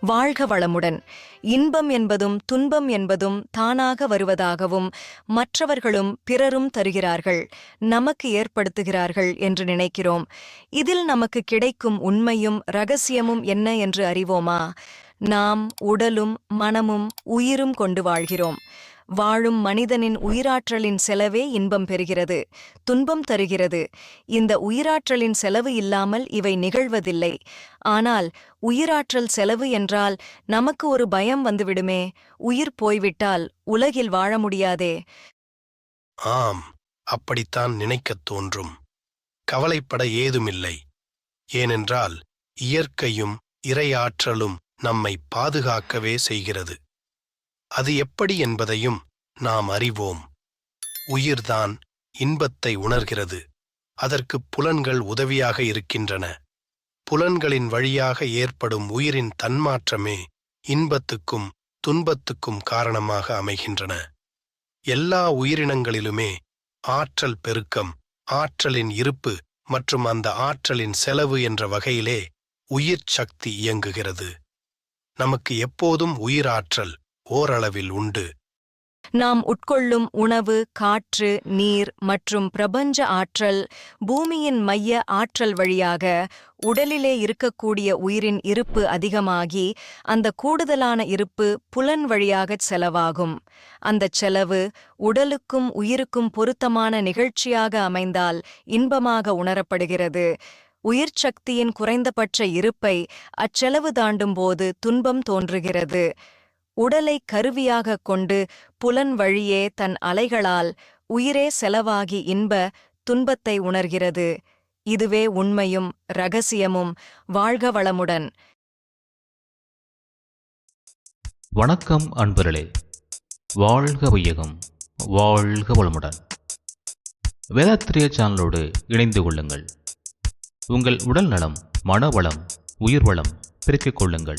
வாழ்க வளமுடன். இன்பம் என்பதும் துன்பம் என்பதும் தானாக வருவதாகவும் மற்றவர்களும் பிறரும் தருகிறார்கள் நமக்கு ஏற்படுத்துகிறார்கள் என்று நினைக்கிறோம். இதில் நமக்கு கிடைக்கும் உண்மையும் ரகசியமும் என்ன என்று அறிவோமா? நாம் உடலும் மனமும் உயிரும் கொண்டு வாழ்கிறோம். வாழும் மனிதனின் உயிராற்றலின் செலவே இன்பம் பெறுகிறது துன்பம் தருகிறது. இந்த உயிராற்றலின் செலவு இல்லாமல் இவை நிகழ்வதில்லை. ஆனால் உயிராற்றல் செலவு என்றால் நமக்கு ஒரு பயம் வந்துவிடுமே. உயிர் போய்விட்டால் உலகில் வாழ முடியாதே. ஆம் அப்படித்தான் நினைக்கத் தோன்றும். கவலைப்பட ஏதுமில்லை. ஏனென்றால் இயற்கையும் இறையாற்றலும் நம்மை பாதுகாக்கவே செய்கிறது. அது எப்படி என்பதையும் நாம் அறிவோம். உயிர்தான் இன்பத்தை உணர்கிறது. அதற்கு புலன்கள் உதவியாக இருக்கின்றன. புலன்களின் வழியாக ஏற்படும் உயிரின் தன்மாற்றமே இன்பத்துக்கும் துன்பத்துக்கும் காரணமாக அமைகின்றன. எல்லா உயிரினங்களிலுமே ஆற்றல் பெருக்கம் ஆற்றலின் இருப்பு மற்றும் அந்த ஆற்றலின் செலவு என்ற வகையிலே உயிர் சக்தி இயங்குகிறது. நமக்கு எப்போதும் உயிராற்றல் ஓரளவில் உண்டு. நாம் உட்கொள்ளும் உணவு காற்று நீர் மற்றும் பிரபஞ்ச ஆற்றல் பூமியின் மைய ஆற்றல் வழியாக உடலிலே இருக்கக்கூடிய உயிரின் இருப்பு அதிகமாகி அந்த கூடுதலான இருப்பு புலன் வழியாகச் செலவாகும். அந்தச் செலவு உடலுக்கும் உயிருக்கும் பொருத்தமான நிகழ்ச்சியாக அமைந்தால் இன்பமாக உணரப்படுகிறது. உயிர் சக்தியின் குறைந்தபட்ச இருப்பை அச்செலவு தாண்டும்போது துன்பம் தோன்றுகிறது. உடலை கருவியாகக் கொண்டு புலன் வழியே தன் அலைகளால் உயிரே செலவாகி இன்ப துன்பத்தை உணர்கிறது. இதுவே உண்மையும் ரகசியமும். வாழ்க வளமுடன். வணக்கம் அன்பர்களே. வாழ்க வையகம். வாழ்க வளமுடன். வேதாத்திரிய சேனலோடு இணைந்து கொள்ளுங்கள். உங்கள் உடல் நலம் மனவளம் உயிர் வளம் பெருக்கிக் கொள்ளுங்கள்.